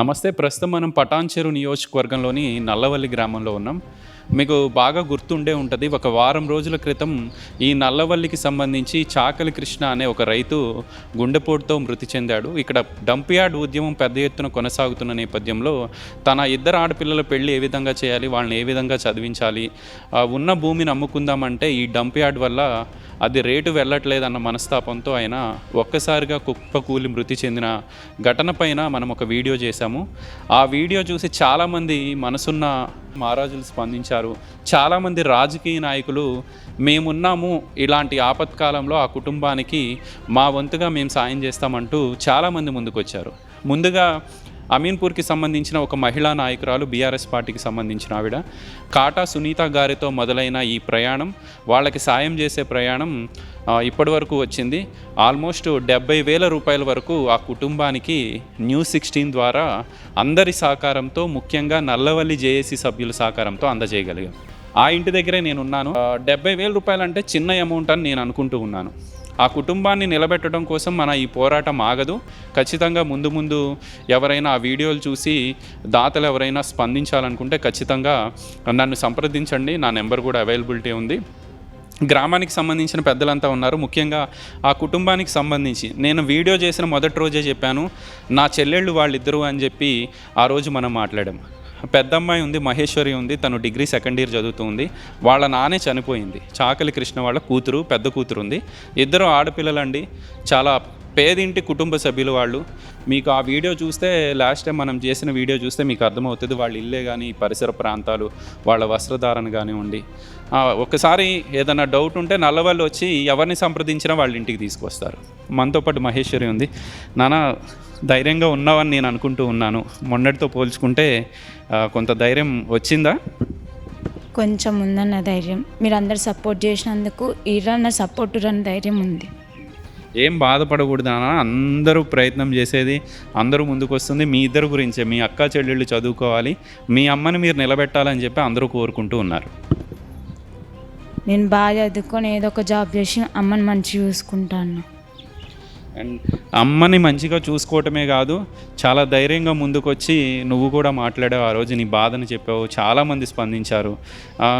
నమస్తే ప్రస్తుతం మనం పటాన్చెరు నియోజకవర్గంలోని నల్లవల్లి గ్రామంలో ఉన్నాం. మీకు బాగా గుర్తుండే ఉంటుంది ఒక వారం రోజుల క్రితం ఈ నల్లవల్లికి సంబంధించి చాకలి కృష్ణ అనే ఒక రైతు గుండెపోటుతో మృతి చెందాడు. ఇక్కడ డంప్ యార్డ్ ఉద్యమం పెద్ద ఎత్తున కొనసాగుతున్న నేపథ్యంలో తన ఇద్దరు ఆడపిల్లల పెళ్ళి ఏ విధంగా చేయాలి వాళ్ళని ఏ విధంగా చదివించాలి ఉన్న భూమిని అమ్ముకుందామంటే ఈ డంప్ యార్డ్ వల్ల అది రేటు వెళ్ళట్లేదన్న మనస్తాపంతో ఆయన ఒక్కసారిగా కుప్పకూలి మృతి చెందిన ఘటన పైన మనం ఒక వీడియో చేశాము. ఆ వీడియో చూసి చాలామంది మనసున్న మహారాజులు స్పందించారు. చాలామంది రాజకీయ నాయకులు మేమున్నాము ఇలాంటి ఆపత్కాలంలో ఆ కుటుంబానికి మా వంతుగా మేము సాయం చేస్తామంటూ చాలామంది ముందుకొచ్చారు. ముందుగా అమీన్పూర్కి సంబంధించిన ఒక మహిళా నాయకురాలు బీఆర్ఎస్ పార్టీకి సంబంధించిన ఆవిడ. కాటా సునీత గారితో మొదలైన ఈ ప్రయాణం వాళ్ళకి సాయం చేసే ప్రయాణం ఇప్పటి వరకు వచ్చింది. ఆల్మోస్ట్ డెబ్బై వేల రూపాయల వరకు ఆ కుటుంబానికి న్యూస్ సిక్స్టీన్ ద్వారా అందరి సహకారంతో ముఖ్యంగా నల్లవల్లి జేఏసీ సభ్యుల సహకారంతో అందజేయగలిగాం. ఆ ఇంటి దగ్గరే నేను ఉన్నాను డెబ్బై వేల రూపాయలు అంటే చిన్న అమౌంట్ అని నేను అనుకుంటూ ఉన్నాను. ఆ కుటుంబాన్ని నిలబెట్టడం కోసం మన ఈ పోరాటం ఆగదు. ఖచ్చితంగా ముందు ముందు ఎవరైనా ఆ వీడియోలు చూసి దాతలు ఎవరైనా స్పందించాలనుకుంటే ఖచ్చితంగా నన్ను సంప్రదించండి. నా నెంబర్ కూడా అవైలబిలిటీ ఉంది. గ్రామానికి సంబంధించిన పెద్దలంతా ఉన్నారు. ముఖ్యంగా ఆ కుటుంబానికి సంబంధించి నేను వీడియో చేసిన మొదటి రోజే చెప్పాను. నా చెల్లెళ్ళు వాళ్ళిద్దరూ అని చెప్పి ఆ రోజు మనం మాట్లాడాము పెద్ద అమ్మాయి ఉంది మహేశ్వరి ఉంది తను డిగ్రీ సెకండ్ ఇయర్ చదువుతుంది వాళ్ళ నానే చనిపోయింది. చాకలి కృష్ణ వాళ్ళ కూతురు పెద్ద కూతురు ఉంది. ఇద్దరు ఆడపిల్లలండి. చాలా పేదింటి కుటుంబ సభ్యులు వాళ్ళు. మీకు ఆ వీడియో చూస్తే లాస్ట్ టైం మనం చేసిన వీడియో చూస్తే మీకు అర్థమవుతుంది. వాళ్ళ ఇల్లే కానీ పరిసర ప్రాంతాలు వాళ్ళ వస్త్రధారణ కానివ్వండి ఆ, ఒక్కసారి ఏదైనా డౌట్ ఉంటే నల్లవాళ్ళు వచ్చి ఎవరిని సంప్రదించినా వాళ్ళ ఇంటికి తీసుకొస్తారు. మనతో పాటు మహేశ్వరి ఉంది. నాన్న ధైర్యంగా ఉన్నావని నేను అనుకుంటూ ఉన్నాను. మొన్నటితో పోల్చుకుంటే కొంత ధైర్యం వచ్చిందా? కొంచెం ఉందన్న ధైర్యం. మీరు అందరు సపోర్ట్ చేసినందుకు ఈరన్న సపోర్ట్ రన్న ధైర్యం ఉంది. ఏం బాధపడకూడదు నాన్న అందరూ ప్రయత్నం చేసేది అందరూ ముందుకు వస్తుంది మీ ఇద్దరు గురించే. మీ అక్క చెల్లెళ్ళు చదువుకోవాలి. మీ అమ్మని మీరు నిలబెట్టాలని చెప్పి అందరూ కోరుకుంటూ ఉన్నారు. నేను బాగా చదువుకొని ఏదో ఒక జాబ్ చేసి అమ్మని మంచిగా చూసుకుంటాను. అండ్ అమ్మని మంచిగా చూసుకోవటమే కాదు చాలా ధైర్యంగా ముందుకొచ్చి నువ్వు కూడా మాట్లాడావు ఆ రోజు నీ బాధను చెప్పావు చాలామంది స్పందించారు.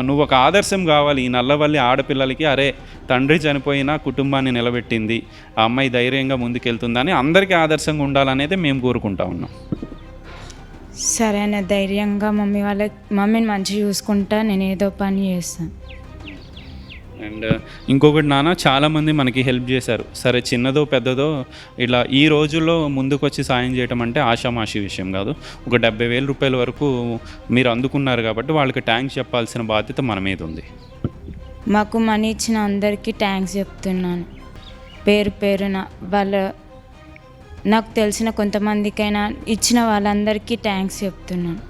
నువ్వు ఒక ఆదర్శం కావాలి ఈ నల్లవల్లి ఆడపిల్లలకి అరే తండ్రి చనిపోయినా కుటుంబాన్ని నిలబెట్టింది ఆ అమ్మాయి ధైర్యంగా ముందుకెళ్తుందని అందరికీ ఆదర్శంగా ఉండాలనేది మేము కోరుకుంటా ఉన్నాం. సరే అన్న ధైర్యంగా మమ్మీ వాళ్ళ మమ్మీని మంచిగా చూసుకుంటా నేను ఏదో పని చేస్తాను. అండ్ ఇంకొకటి నాన్న చాలామంది మనకి హెల్ప్ చేశారు. సరే చిన్నదో పెద్దదో ఇలా ఈ రోజుల్లో ముందుకు వచ్చి సాయం చేయటం అంటే ఆషామాషి విషయం కాదు. ఒక డెబ్బై వేల రూపాయల వరకు మీరు అందుకున్నారు కాబట్టి వాళ్ళకి ట్యాంక్స్ చెప్పాల్సిన బాధ్యత మన మీద ఉంది. మాకు మనీ ఇచ్చిన అందరికీ థ్యాంక్స్ చెప్తున్నాను. పేరు పేరున వాళ్ళ నాకు తెలిసిన కొంతమందికైనా ఇచ్చిన వాళ్ళందరికీ థ్యాంక్స్ చెప్తున్నాను.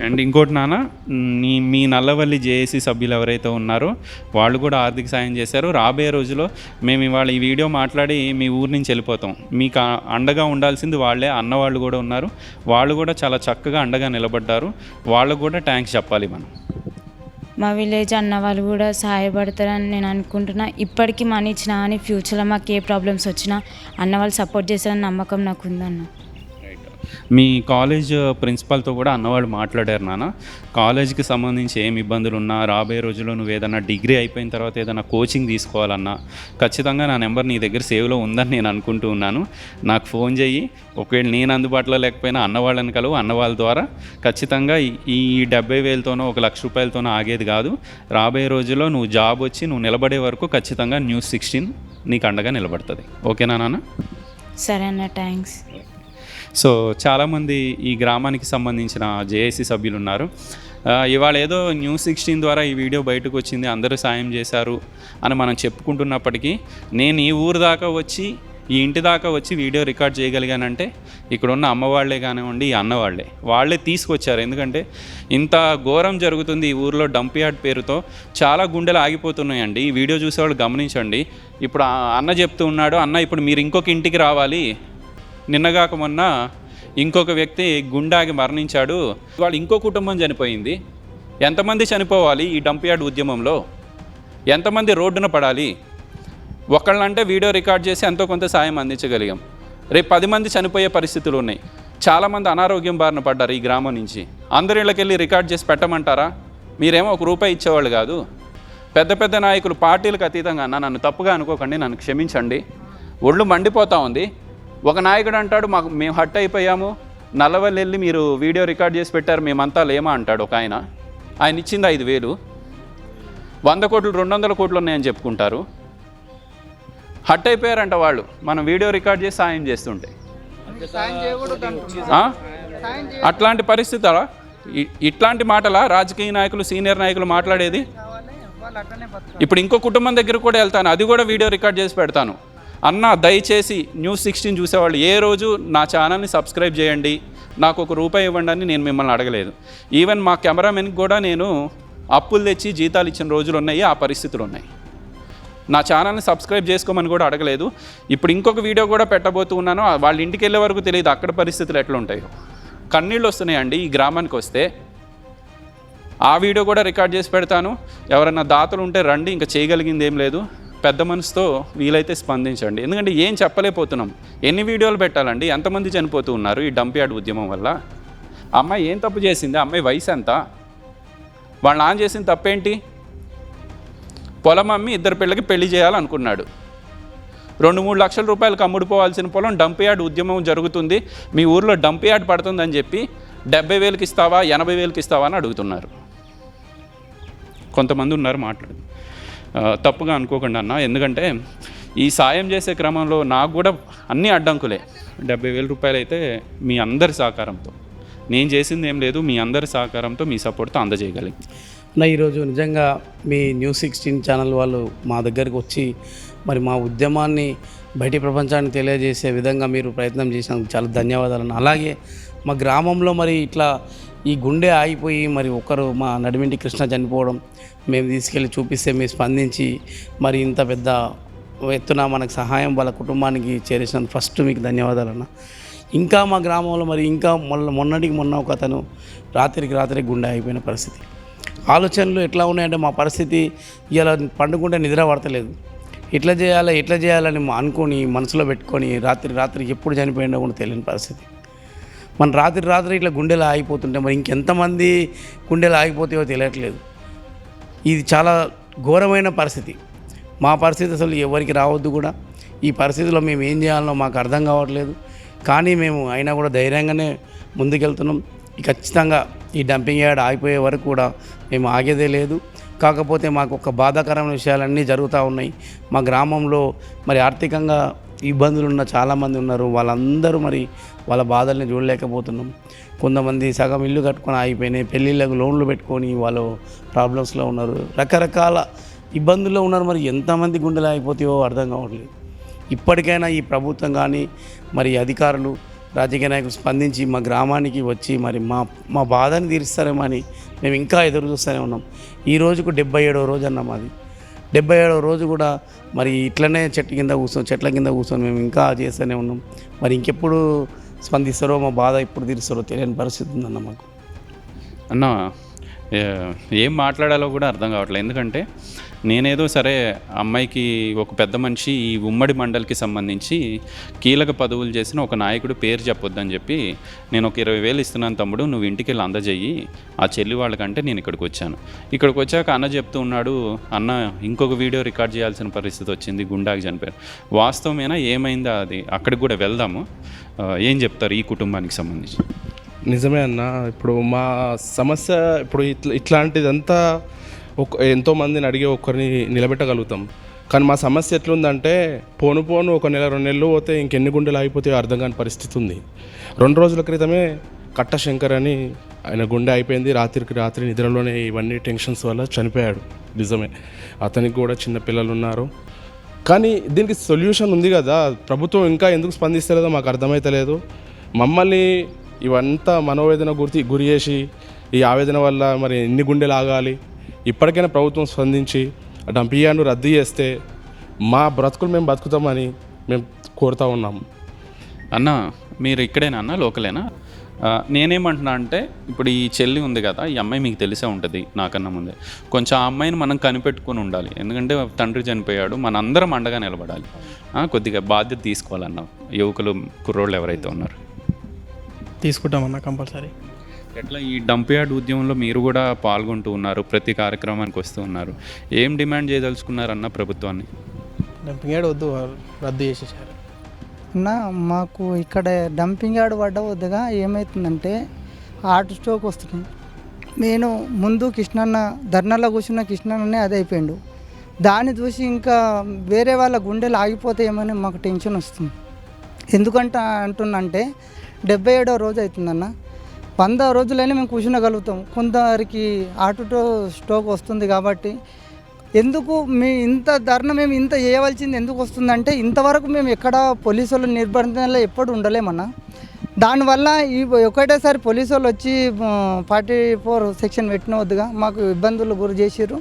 అండ్ ఇంకోటి నాన్న నీ మీ నల్లవల్లి జేఏసీ సభ్యులు ఎవరైతే ఉన్నారో వాళ్ళు కూడా ఆర్థిక సాయం చేశారు. రాబోయే రోజుల్లో మేము ఇవాళ ఈ వీడియో మాట్లాడి మీ ఊరు నుంచి వెళ్ళిపోతాం. మీకు అండగా ఉండాల్సింది వాళ్ళే అన్న వాళ్ళు కూడా ఉన్నారు. వాళ్ళు కూడా చాలా చక్కగా అండగా నిలబడ్డారు. వాళ్ళకు కూడా థ్యాంక్స్ చెప్పాలి మనం. మా విలేజ్ అన్న వాళ్ళు కూడా సహాయపడతారని నేను అనుకుంటున్నా. ఇప్పటికీ మనీ ఇచ్చినా అని ఫ్యూచర్లో మాకు ఏ ప్రాబ్లమ్స్ వచ్చినా అన్న వాళ్ళు సపోర్ట్ చేస్తారని నమ్మకం నాకు ఉందన్న మీ కాలేజ్ ప్రిన్సిపాల్తో కూడా అన్నవాళ్ళు మాట్లాడారు నాన్న. కాలేజ్కి సంబంధించి ఏమి ఇబ్బందులు ఉన్నా రాబోయే రోజుల్లో నువ్వు ఏదైనా డిగ్రీ అయిపోయిన తర్వాత ఏదైనా కోచింగ్ తీసుకోవాలన్నా ఖచ్చితంగా నా నెంబర్ నీ దగ్గర సేవ్లో ఉందని నేను అనుకుంటూ ఉన్నాను. నాకు ఫోన్ చేయి ఒకవేళ నేను అందుబాటులో లేకపోయినా అన్నవాళ్ళని కలవు అన్నవాళ్ళ ద్వారా. ఖచ్చితంగా ఈ- ఈ డెబ్బై వేలతోనో ఒక లక్ష రూపాయలతోనో ఆగేది కాదు. రాబోయే రోజుల్లో నువ్వు జాబ్ వచ్చి నువ్వు నిలబడే వరకు ఖచ్చితంగా న్యూస్ సిక్స్టీన్ నీకు అండగా నిలబడుతుంది. ఓకేనా నాన్న? సరే అన్న థ్యాంక్స్ సో చాలామంది ఈ గ్రామానికి సంబంధించిన జేఏసీ సభ్యులు ఉన్నారు ఇవాళ ఏదో న్యూస్ సిక్స్టీన్ ద్వారా ఈ వీడియో బయటకు వచ్చింది అందరూ సాయం చేశారు అని మనం చెప్పుకుంటున్నప్పటికీ నేను ఈ ఊరు దాకా వచ్చి ఈ ఇంటి దాకా వచ్చి వీడియో రికార్డ్ చేయగలిగానంటే ఇక్కడ ఉన్న అమ్మవాళ్ళే కానివ్వండి ఈ అన్నవాళ్ళే వాళ్ళే తీసుకొచ్చారు. ఎందుకంటే ఇంత ఘోరం జరుగుతుంది ఈ ఊర్లో డంప్ యార్డ్ పేరుతో. చాలా గుండెలు ఆగిపోతున్నాయండి. ఈ వీడియో చూసేవాళ్ళు గమనించండి. ఇప్పుడు ఆ అన్న చెప్తూ ఉన్నాడు అన్న ఇప్పుడు మీరు ఇంకొక ఇంటికి రావాలి. నిన్నగాక మొన్న ఇంకొక వ్యక్తి గుండాగి మరణించాడు. వాళ్ళు ఇంకో కుటుంబం చనిపోయింది. ఎంతమంది చనిపోవాలి ఈ డంప్ యార్డ్ ఉద్యమంలో? ఎంతమంది రోడ్డున పడాలి? ఒకళ్ళంటే వీడియో రికార్డ్ చేసి ఎంతో కొంత సాయం అందించగలిగాం. రేపు పది మంది చనిపోయే పరిస్థితులు ఉన్నాయి. చాలామంది అనారోగ్యం బారిన పడ్డారు ఈ గ్రామం నుంచి. అందరి ఇళ్ళకెళ్ళి రికార్డ్ చేసి పెట్టమంటారా? మీరేమో ఒక రూపాయి ఇచ్చేవాళ్ళు కాదు. పెద్ద పెద్ద నాయకులు పార్టీలకు అతీతంగా అన్న నన్ను తప్పుగా అనుకోకండి నన్ను క్షమించండి. ఒళ్ళు మండిపోతా ఉంది. ఒక నాయకుడు అంటాడు మాకు మేము హట్ అయిపోయాము. నల్లవల్లి వెళ్ళి మీరు వీడియో రికార్డ్ చేసి పెట్టారు మేమంతా లేమా అంటాడు ఒక ఆయన. ఆయన ఇచ్చింది ఐదు వేలు. వంద కోట్లు రెండు వందల కోట్లు ఉన్నాయని చెప్పుకుంటారు. హట్ అయిపోయారంట వాళ్ళు. మనం వీడియో రికార్డ్ చేసి సాయం చేస్తుంటే? అట్లాంటి పరిస్థితులా? ఇ- ఇట్లాంటి మాటలా? రాజకీయ నాయకులు సీనియర్ నాయకులు మాట్లాడేది? ఇప్పుడు ఇంకో కుటుంబం దగ్గర కూడా వెళ్తాను. అది కూడా వీడియో రికార్డ్ చేసి పెడతాను. అన్న దయచేసి న్యూస్ సిక్స్టీన్ చూసేవాళ్ళు ఏ రోజు నా ఛానల్ని సబ్స్క్రైబ్ చేయండి నాకు ఒక రూపాయి ఇవ్వండి అని నేను మిమ్మల్ని అడగలేదు. ఈవెన్ మా కెమెరామెన్కి కూడా నేను అప్పులు తెచ్చి జీతాలు ఇచ్చిన రోజులు ఉన్నాయి ఆ పరిస్థితులు ఉన్నాయి. నా ఛానల్ని సబ్స్క్రైబ్ చేసుకోమని కూడా అడగలేదు. ఇప్పుడు ఇంకొక వీడియో కూడా పెట్టబోతూ ఉన్నాను వాళ్ళ ఇంటికి వెళ్ళే వరకు తెలియదు అక్కడ పరిస్థితులు ఎట్లా ఉంటాయో కన్నీళ్ళు వస్తున్నాయండి ఈ గ్రామానికి వస్తే. ఆ వీడియో కూడా రికార్డ్ చేసి పెడతాను. ఎవరైనా దాతలు ఉంటే రండి ఇంకా చేయగలిగింది ఏం లేదు. పెద్ద మనసుతో వీలైతే స్పందించండి. ఎందుకంటే ఏం చెప్పలేకపోతున్నాం. ఎన్ని వీడియోలు పెట్టాలండి? ఎంతమంది చనిపోతూ ఉన్నారు ఈ డంప్యార్డ్ ఉద్యమం వల్ల? అమ్మాయి ఏం తప్పు చేసింది? అమ్మాయి వయసు ఎంత? వాళ్ళు నాన్న చేసిన తప్పేంటి? పొలం అమ్మి ఇద్దరు పిల్లకి పెళ్ళి చేయాలనుకున్నాడు. రెండు మూడు లక్షల రూపాయలకు అమ్ముడుపోవాల్సిన పొలం డంప్యార్డ్ ఉద్యమం జరుగుతుంది. మీ ఊర్లో డంప్ యార్డ్ పడుతుందని చెప్పి డెబ్బై వేలకి ఇస్తావా? ఎనభై వేలకి ఇస్తావా? అని అడుగుతున్నారు. కొంతమంది ఉన్నారు మాట్లాడు తప్పుగా అనుకోకండి అన్న. ఎందుకంటే ఈ సాయం చేసే క్రమంలో నాకు కూడా అన్ని అడ్డంకులే. డెబ్బై వేల రూపాయలు అయితే మీ అందరి సహకారంతో. నేను చేసింది ఏం లేదు మీ అందరి సహకారంతో మీ సపోర్ట్తో అందజేయగలిగి. నా ఈరోజు నిజంగా మీ న్యూస్ సిక్స్టీన్ ఛానల్ వాళ్ళు మా దగ్గరికి వచ్చి మరి మా ఉద్యమాన్ని బయటి ప్రపంచానికి తెలియజేసే విధంగా మీరు ప్రయత్నం చేసినందుకు చాలా ధన్యవాదాలు అలాగే మా గ్రామంలో మరి ఇట్లా ఈ గుండె ఆగిపోయి మరి ఒకరు మా నడిమింటి కృష్ణ చనిపోవడం మేము తీసుకెళ్ళి చూపిస్తే మీరు స్పందించి మరి ఇంత పెద్ద ఎత్తున మనకు సహాయం వాళ్ళ కుటుంబానికి చేరేసినందుకు ఫస్ట్ మీకు ధన్యవాదాలు అన్న. ఇంకా మా గ్రామంలో మరి ఇంకా మొన్న మొన్నటికి మొన్న ఒక అతను రాత్రికి రాత్రికి గుండె అయిపోయిన పరిస్థితి. ఆలోచనలు ఎట్లా ఉన్నాయంటే మా పరిస్థితి ఇలా పండుకుంటే నిద్ర పడతలేదు. ఎట్లా చేయాలి ఎట్లా చేయాలని అనుకొని మనసులో పెట్టుకొని రాత్రి రాత్రి ఎప్పుడు చనిపోయిందో కూడా తెలియని పరిస్థితి. మన రాత్రి రాత్రి ఇట్లా గుండెలు ఆగిపోతుంటే మరి ఇంకెంతమంది గుండెలు ఆగిపోతాయో తెలియట్లేదు. ఇది చాలా ఘోరమైన పరిస్థితి. మా పరిస్థితి అసలు ఎవరికి రావద్దు కూడా. ఈ పరిస్థితిలో మేము ఏం చేయాలనో మాకు అర్థం కావట్లేదు. కానీ మేము అయినా కూడా ధైర్యంగానే ముందుకెళ్తున్నాం. ఖచ్చితంగా ఈ డంపింగ్ యార్డ్ ఆగిపోయే వరకు కూడా మేము ఆగేదే లేదు. కాకపోతే మాకు ఒక బాధాకరమైన విషయాలన్నీ జరుగుతూ ఉన్నాయి. మా గ్రామంలో మరి ఆర్థికంగా ఇబ్బందులు ఉన్న చాలామంది ఉన్నారు. వాళ్ళందరూ మరి వాళ్ళ బాధల్ని చూడలేకపోతున్నాం. కొంతమంది సగం ఇల్లు కట్టుకొని ఆగిపోయినాయి. పెళ్ళిళ్ళకు లోన్లు పెట్టుకొని వాళ్ళు ప్రాబ్లమ్స్లో ఉన్నారు. రకరకాల ఇబ్బందుల్లో ఉన్నారు. మరి ఎంతమంది గుండెలు ఆగిపోతాయో అర్థం కావట్లేదు. ఇప్పటికైనా ఈ ప్రభుత్వం కానీ మరి అధికారులు రాజకీయ నాయకులు స్పందించి మా గ్రామానికి వచ్చి మరి మా మా బాధని తీరుస్తారేమో అని మేము ఇంకా ఎదురు చూస్తూనే ఉన్నాం. ఈ రోజుకు డెబ్బై ఏడవ రోజు అన్నాం అది డెబ్బై ఏడవ రోజు కూడా మరి ఇట్లనే చెట్టు కింద కూర్చొని చెట్ల కింద కూర్చొని మేము ఇంకా చేస్తూనే ఉన్నాం. మరి ఇంకెప్పుడు స్పందిస్తారో మా బాధ ఎప్పుడు తీరుస్తారో తెలియని పరిస్థితి ఉందన్న మాకు. అన్న ఏం మాట్లాడాలో కూడా అర్థం కావట్లేదు. ఎందుకంటే నేనేదో సరే అమ్మాయికి ఒక పెద్ద మనిషి ఈ ఉమ్మడి మండలికి సంబంధించి కీలక పదవులు చేసిన ఒక నాయకుడు పేరు చెప్పొద్దని చెప్పి నేను ఒక ఇరవై వేలు ఇస్తున్నాను తమ్ముడు నువ్వు ఇంటికి వెళ్ళి అందజేయి. ఆ చెల్లి వాళ్ళకంటే నేను ఇక్కడికి వచ్చాను. ఇక్కడికి వచ్చాక అన్న చెప్తూ ఉన్నాడు అన్న ఇంకొక వీడియో రికార్డ్ చేయాల్సిన పరిస్థితి వచ్చింది గుండాకి చనిపోయారు వాస్తవమేనా ఏమైందా అది? అక్కడికి కూడా వెళ్దాము. ఏం చెప్తారు ఈ కుటుంబానికి సంబంధించి? నిజమే అన్న. ఇప్పుడు మా సమస్య ఇప్పుడు ఇట్లా ఇట్లాంటిదంతా ఒక ఎంతోమందిని అడిగి ఒకరిని నిలబెట్టగలుగుతాం. కానీ మా సమస్య ఎట్లుందంటే పోను పోను ఒక నెల రెండు నెలలు పోతే ఇంకెన్ని గుండెలు ఆగిపోతాయో అర్థం కాని పరిస్థితి ఉంది. రెండు రోజుల క్రితమే కట్ట శంకర్ అని ఆయన గుండె అయిపోయింది. రాత్రికి రాత్రి నిద్రలోనే ఇవన్నీ టెన్షన్స్ వల్ల చనిపోయాడు. నిజమే. అతనికి కూడా చిన్న పిల్లలు ఉన్నారు కానీ దీనికి సొల్యూషన్ ఉంది కదా. ప్రభుత్వం ఇంకా ఎందుకు స్పందిస్తలేదో మాకు అర్థమైతలేదు. మమ్మల్ని ఇవంతా మనోవేదన గురి గురి చేసి ఈ ఆవేదన వల్ల మరి ఎన్ని గుండెలు ఆగాలి ఇప్పటికైనా ప్రభుత్వం స్పందించి డంపియాను రద్దు చేస్తే మా బ్రతుకులు మేము బతుకుతామని మేము కోరుతా ఉన్నాం. అన్న మీరు ఇక్కడేనా అన్న? లోకలేనా? నేనేమంటున్నా అంటే ఇప్పుడు ఈ చెల్లి ఉంది కదా ఈ అమ్మాయి మీకు తెలిసే ఉంటుంది నాకన్నా ముందే. కొంచెం ఆ అమ్మాయిని మనం కనిపెట్టుకొని ఉండాలి. ఎందుకంటే తండ్రి చనిపోయాడు మనందరం అండగా నిలబడాలి. కొద్దిగా బాధ్యత తీసుకోవాలన్న యువకులు కుర్రోళ్ళు ఎవరైతే ఉన్నారు. తీసుకుంటామన్న కంపల్సరీ. ఎట్లా ఈ డంప్ యార్డ్ ఉద్యమంలో మీరు కూడా పాల్గొంటూ ఉన్నారు ప్రతి కార్యక్రమానికి వస్తూ ఉన్నారు. ఏం డిమాండ్ చేయదలుచుకున్నారన్న ప్రభుత్వాన్ని? డంపింగ్ యార్డ్ వద్దు రద్దు చేసేసారు. అన్న మాకు ఇక్కడ డంపింగ్ యార్డ్ పడ్డ వద్దగా ఏమవుతుందంటే హార్ట్ స్ట్రోక్ వస్తుంది. నేను ముందు కృష్ణన్న ధర్నాలో కూర్చున్న కృష్ణన్ననే అదే అయిపోయిండు. దాన్ని చూసి ఇంకా వేరే వాళ్ళ గుండెలు ఆగిపోతాయేమని మాకు టెన్షన్ వస్తుంది. ఎందుకంటే అంటున్నంటే డెబ్బై ఏడవ రోజు అవుతుందన్న. వంద రోజులైనా మేము కూర్చునగలుగుతాం. కొందరికి హార్ట్ స్టోక్ వస్తుంది కాబట్టి ఎందుకు మీ ఇంత ధర్నా మేము ఇంత చేయవలసింది ఎందుకు వస్తుందంటే ఇంతవరకు మేము ఎక్కడ పోలీసు వాళ్ళు నిర్బంధనలో ఎప్పుడు ఉండలేమన్నా. దానివల్ల ఈ ఒకటేసారి పోలీసు వాళ్ళు వచ్చి ఫార్టీ ఫోర్ సెక్షన్ పెట్టిన వద్దుగా మాకు ఇబ్బందులు గురి చేసిర్రు.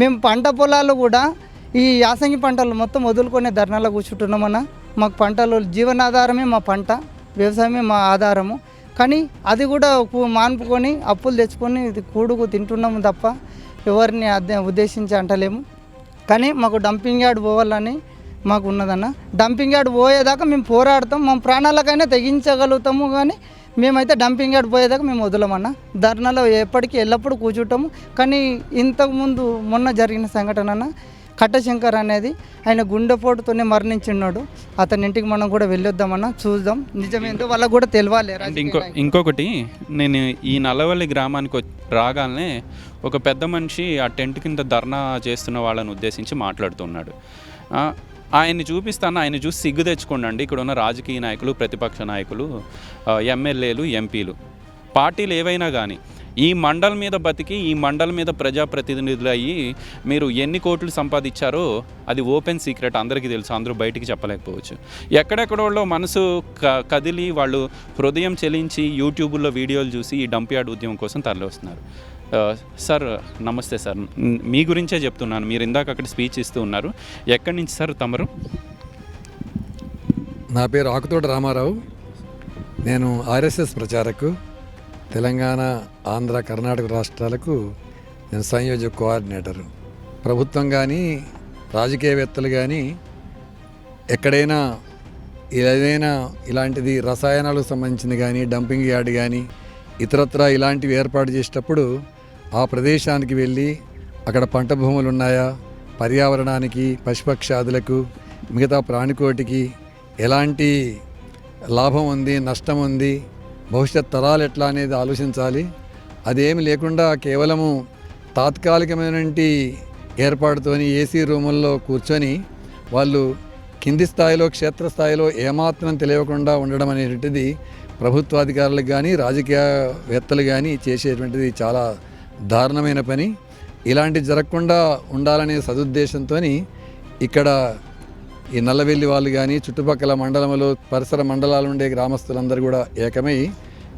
మేము పంట పొలాలు కూడా ఈ యాసంగి పంటలు మొత్తం వదులుకునే ధర్నాలో కూర్చుంటున్నామన్నా. మాకు పంటలు జీవనాధారమే మా పంట. వ్యవసాయమే మా ఆధారము. కానీ అది కూడా మానుపుకొని మాన్పుకొని అప్పులు తెచ్చుకొని ఇది కూడుకు తింటున్నాము తప్ప ఎవరిని ఉద్దేశించి అంటలేము. కానీ మాకు డంపింగ్ యార్డ్ పోవాలని మాకు ఉన్నదన్న. డంపింగ్ యార్డ్ పోయేదాకా మేము పోరాడతాం. మా ప్రాణాలకైనా తెగించగలుగుతాము కానీ మేమైతే డంపింగ్ యార్డ్ పోయేదాకా మేము వదలమన్న. ధర్నాలో ఎప్పటికీ ఎల్లప్పుడూ కూర్చుంటాము. కానీ ఇంతకుముందు మొన్న జరిగిన సంఘటన కట్టశంకర్ అనేది ఆయన గుండెపోటుతోనే మరణించున్నాడు. అతని ఇంటికి మనం కూడా వెళ్ళొద్దామన్నా చూద్దాం. నిజమేందో వాళ్ళకు కూడా తెలియాలి ఇంకో ఇంకొకటి నేను ఈ నల్లవల్లి గ్రామానికి రాగానే ఒక పెద్ద మనిషి ఆ టెంట్ కింద ధర్నా చేస్తున్న వాళ్ళని ఉద్దేశించి మాట్లాడుతున్నాడు. ఆయన్ని చూపిస్తాను ఆయన చూసి సిగ్గు తెచ్చుకోండి ఇక్కడ ఉన్న రాజకీయ నాయకులు ప్రతిపక్ష నాయకులు ఎమ్మెల్యేలు ఎంపీలు. పార్టీలు ఏవైనా కానీ ఈ మండల్ మీద బతికి ఈ మండల్ మీద ప్రజాప్రతినిధులు అయ్యి మీరు ఎన్ని కోట్లు సంపాదించారో అది ఓపెన్ సీక్రెట్ అందరికీ తెలుసు అందరూ బయటికి చెప్పలేకపోవచ్చు. ఎక్కడెక్కడోళ్ళో మనసు క కదిలి వాళ్ళు హృదయం చెలించి యూట్యూబ్లో వీడియోలు చూసి ఈ డంప్యార్డ్ ఉద్యమం కోసం తరలి వస్తున్నారు సార్ నమస్తే సార్. మీ గురించే చెప్తున్నాను. మీరు ఇందాక అక్కడ స్పీచ్ ఇస్తూ ఉన్నారు. ఎక్కడి నుంచి సార్ తమరు? నా పేరు ఆకుతోట రామారావు. నేను ఆర్ఎస్ఎస్ ప్రచారకు తెలంగాణ ఆంధ్ర కర్ణాటక రాష్ట్రాలకు నేను సంయోజక కోఆర్డినేటర్. ప్రభుత్వం కానీ రాజకీయవేత్తలు కానీ ఎక్కడైనా ఏదైనా ఇలాంటిది రసాయనాలకు సంబంధించింది కానీ డంపింగ్ యార్డ్ కానీ ఇతరత్ర ఇలాంటివి ఏర్పాటు చేసేటప్పుడు ఆ ప్రదేశానికి వెళ్ళి అక్కడ పంట భూములు ఉన్నాయా పర్యావరణానికి పశుపక్షాదులకు మిగతా ప్రాణికోటికి ఎలాంటి లాభం ఉంది నష్టం ఉంది భవిష్యత్ తరాలు ఎట్లా అనేది ఆలోచించాలి. అదేమి లేకుండా కేవలము తాత్కాలికమైనటువంటి ఏర్పాటుతోని ఏసీ రూముల్లో కూర్చొని వాళ్ళు కింది స్థాయిలో క్షేత్రస్థాయిలో ఏమాత్రం తెలియకుండా ఉండడం అనేటువంటిది ప్రభుత్వాధికారులకు కానీ రాజకీయవేత్తలు కానీ చేసేటువంటిది చాలా దారుణమైన పని. ఇలాంటి జరగకుండా ఉండాలనే సదుద్దేశంతో ఇక్కడ ఈ నల్లవెల్లి వాళ్ళు కానీ చుట్టుపక్కల మండలంలో పరిసర మండలాలు ఉండే గ్రామస్తులందరూ కూడా ఏకమై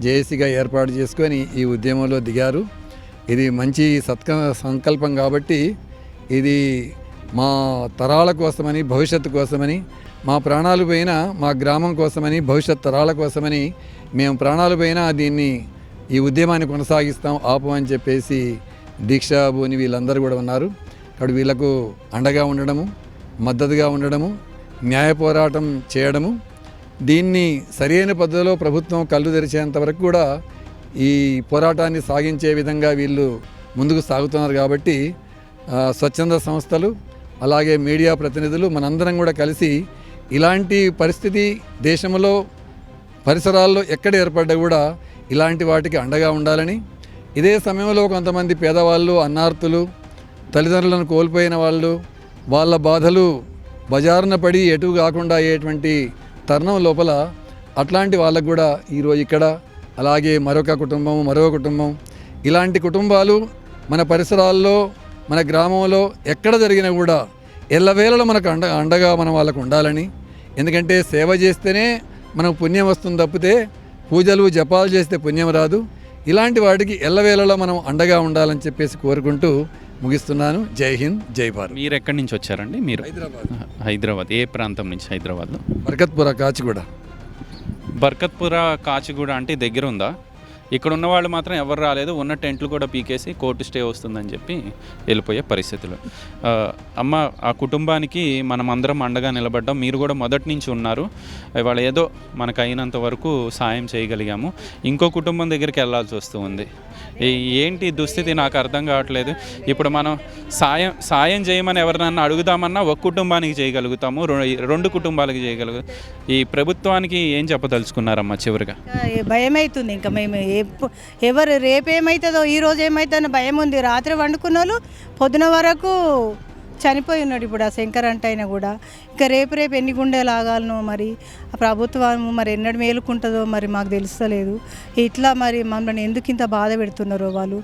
జేఏసీగా ఏర్పాటు చేసుకొని ఈ ఉద్యమంలో దిగారు. ఇది మంచి సత్క సంకల్పం కాబట్టి ఇది మా తరాల కోసమని భవిష్యత్తు కోసమని మా ప్రాణాలు పోయినా మా గ్రామం కోసమని భవిష్యత్ తరాల కోసమని మేము ప్రాణాలు పోయినా దీన్ని ఈ ఉద్యమాన్ని కొనసాగిస్తాం ఆపమని అని చెప్పేసి దీక్షాభూని వీళ్ళందరూ కూడా ఉన్నారు. కాబట్టి వీళ్ళకు అండగా ఉండడము మద్దతుగా ఉండడము న్యాయ పోరాటం చేయడము దీన్ని సరైన పద్ధతిలో ప్రభుత్వం కళ్ళు తెరిచేంత వరకు కూడా ఈ పోరాటాన్ని సాగించే విధంగా వీళ్ళు ముందుకు సాగుతున్నారు కాబట్టి స్వచ్ఛంద సంస్థలు అలాగే మీడియా ప్రతినిధులు మనందరం కూడా కలిసి ఇలాంటి పరిస్థితి దేశంలో పరిసరాల్లో ఎక్కడ ఏర్పడ్డా కూడా ఇలాంటి వాటికి అండగా ఉండాలని ఇదే సమయంలో కొంతమంది పేదవాళ్ళు అన్నార్తులు తల్లిదండ్రులను కోల్పోయిన వాళ్ళు వాళ్ళ బాధలు బజారున పడి ఎటు కాకుండా అయ్యేటువంటి తరుణం లోపల అట్లాంటి వాళ్ళకు కూడా ఈరోజు ఇక్కడ అలాగే మరొక కుటుంబం మరో కుటుంబం. ఇలాంటి కుటుంబాలు మన పరిసరాల్లో మన గ్రామంలో ఎక్కడ జరిగినా కూడా ఎల్లవేళలో మనకు అండ అండగా మనం వాళ్ళకు ఉండాలని. ఎందుకంటే సేవ చేస్తేనే మనకు పుణ్యం వస్తుంది తప్పితే పూజలు జపాలు చేస్తే పుణ్యం రాదు. ఇలాంటి వాటికి ఎల్లవేళలో మనం అండగా ఉండాలని చెప్పేసి కోరుకుంటూ ముగిస్తున్నాను. జై హింద్ జై భారత్. మీరు ఎక్కడి నుంచి వచ్చారండి? మీరు హైదరాబాద్. హైదరాబాద్. ఏ ప్రాంతం నుంచి హైదరాబాద్లో బర్కత్పుర కాచిగూడ. బర్కత్పుర కాచిగూడ అంటే దగ్గర ఉందా ఇక్కడ ఉన్న వాళ్ళు మాత్రం ఎవరు రాలేదు. ఉన్న టెంట్లు కూడా పీకేసి కోర్టు స్టే వస్తుందని చెప్పి వెళ్ళిపోయే పరిస్థితులు. అమ్మ ఆ కుటుంబానికి మనం అందరం అండగా నిలబడ్డాం. మీరు కూడా మొదటి నుంచి ఉన్నారు. ఇవాళ ఏదో మనకు అయినంత వరకు సాయం చేయగలిగాము. ఇంకో కుటుంబం దగ్గరికి వెళ్ళాల్సి వస్తూ ఉంది. ఈ- ఏంటి దుస్థితి? నాకు అర్థం కావట్లేదు. ఇప్పుడు మనం సాయం సాయం చేయమని ఎవరినన్నా అడుగుదామన్నా ఒక కుటుంబానికి చేయగలుగుతాము రెండు కుటుంబాలకి చేయగలుగు ఈ ప్రభుత్వానికి ఏం చెప్పదలుచుకున్నారమ్మా చివరిగా? భయమవుతుంది ఇంకా మేము ఎప్పు- ఎవరు రేపు ఏమవుతుందో ఈ రోజు ఏమవుతుందో భయం ఉంది. రాత్రి వండుకున్న వాళ్ళు పొద్దున వరకు చనిపోయి ఉన్నాడు ఇప్పుడు ఆ శంకర్ అంటే అయినా కూడా. ఇంకా రేపు రేపు ఎన్ని గుండెలు ఆగాలనో మరి ఆ ప్రభుత్వం మరి ఎన్నడు మేలుకుంటుందో మరి మాకు తెలుస్తలేదు. ఇట్లా మరి మమ్మల్ని ఎందుకు ఇంత బాధ పెడుతున్నారో వాళ్ళు.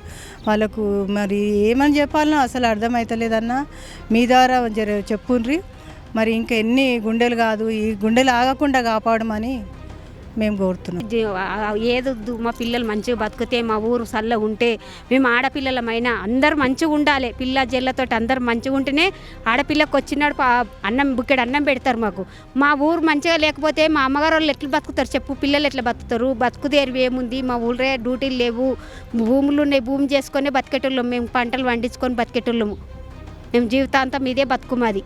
వాళ్ళకు మరి ఏమని చెప్పాలనో అసలు అర్థమవుతలేదన్నా మీ ద్వారా చెప్పుండ్రి. మరి ఇంకా ఎన్ని గుండెలు కాదు ఈ గుండెలు ఆగకుండా కాపాడమని మేము కోరుతున్నాం. ఏదొద్దు మా పిల్లలు మంచిగా బతికితే మా ఊరు సల్ల ఉంటే మేము ఆడపిల్లలమైనా అందరు మంచిగా ఉండాలి. పిల్ల జల్లతో అందరు మంచిగా ఉంటేనే ఆడపిల్లకు వచ్చినాడు అన్నం బుక్కెడు అన్నం పెడతారు మాకు. మా ఊరు మంచిగా లేకపోతే మా అమ్మగారు వాళ్ళు ఎట్లా బతుకుతారు చెప్పు? పిల్లలు ఎట్లా బతుకుతారు? బతుకుదేరు ఏముంది? మా ఊళ్ళే డ్యూటీలు లేవు. భూములు ఉన్నాయి భూమి చేసుకొని బతికేటోళ్ళం. మేము పంటలు పండించుకొని బతికేటోళ్ళము. మేము జీవితాంతం ఇదే బతుకుమాది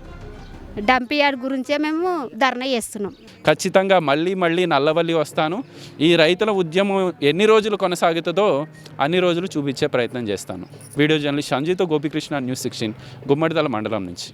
డంపియార్డ్ గురించే మేము ధర్నా చేస్తున్నాం. ఖచ్చితంగా మళ్ళీ మళ్ళీ నల్లవల్లి వస్తాను. ఈ రైతుల ఉద్యమం ఎన్ని రోజులు కొనసాగుతుందో అన్ని రోజులు చూపించే ప్రయత్నం చేస్తాను. వీడియో జర్నలిస్ట్ సంజీతో గోపికృష్ణ న్యూస్ సిక్స్టీన్ గుమ్మడిదల మండలం నుంచి.